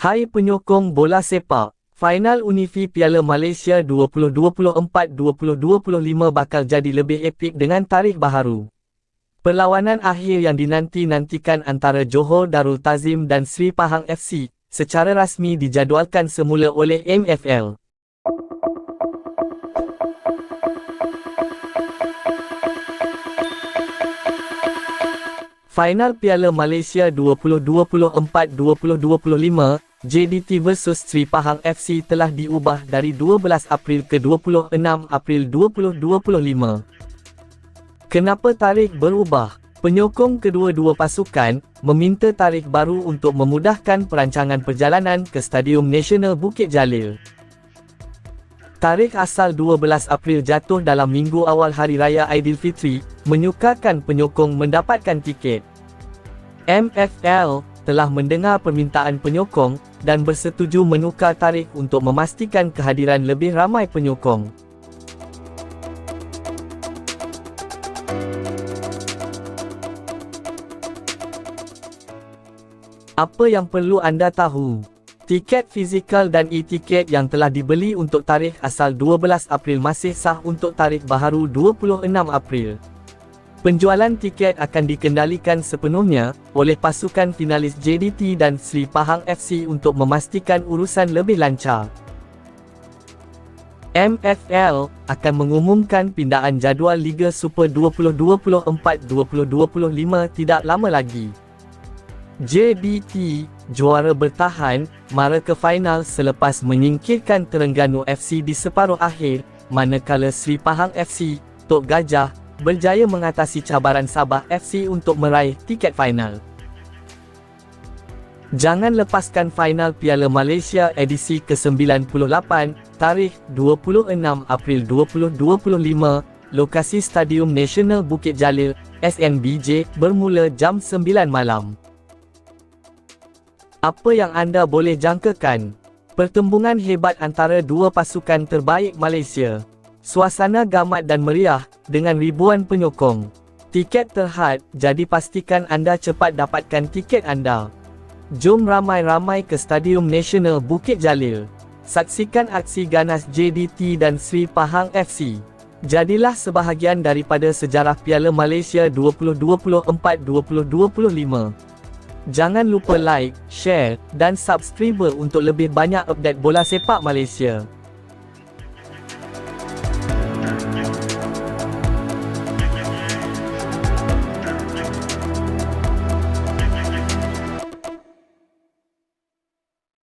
Hai penyokong bola sepak, final Unifi Piala Malaysia 2024-2025 bakal jadi lebih epik dengan tarikh baharu. Perlawanan akhir yang dinanti-nantikan antara Johor Darul Tazim dan Sri Pahang FC secara rasmi dijadualkan semula oleh MFL. Final Piala Malaysia 2024-2025 JDT vs Sri Pahang FC telah diubah dari 12 April ke 26 April 2025. Kenapa tarikh berubah? Penyokong kedua-dua pasukan meminta tarikh baru untuk memudahkan perancangan perjalanan ke Stadium Nasional Bukit Jalil. Tarikh asal 12 April jatuh dalam minggu awal Hari Raya Aidilfitri, menyukarkan penyokong mendapatkan tiket. MFL telah mendengar permintaan penyokong dan bersetuju menukar tarikh untuk memastikan kehadiran lebih ramai penyokong. Apa yang perlu anda tahu? Tiket fizikal dan e-tiket yang telah dibeli untuk tarikh asal 12 April masih sah untuk tarikh baharu 26 April. Penjualan tiket akan dikendalikan sepenuhnya oleh pasukan finalis JDT dan Sri Pahang FC untuk memastikan urusan lebih lancar. MFL akan mengumumkan pindaan jadual Liga Super 2024-2025 tidak lama lagi. JDT, juara bertahan, mara ke final selepas menyingkirkan Terengganu FC di separuh akhir, manakala Sri Pahang FC, Tok Gajah, berjaya mengatasi cabaran Sabah FC untuk meraih tiket final. Jangan lepaskan final Piala Malaysia edisi ke-98, tarikh 26 April 2025, lokasi Stadium Nasional Bukit Jalil, SNBJ, bermula jam 9 malam. Apa yang anda boleh jangkakan? Pertembungan hebat antara dua pasukan terbaik Malaysia. Suasana gamat dan meriah, dengan ribuan penyokong. Tiket terhad, jadi pastikan anda cepat dapatkan tiket anda. Jom ramai-ramai ke Stadium Nasional Bukit Jalil. Saksikan aksi ganas JDT dan Sri Pahang FC. Jadilah sebahagian daripada sejarah Piala Malaysia 2024-2025. Jangan lupa like, share dan subscribe untuk lebih banyak update bola sepak Malaysia.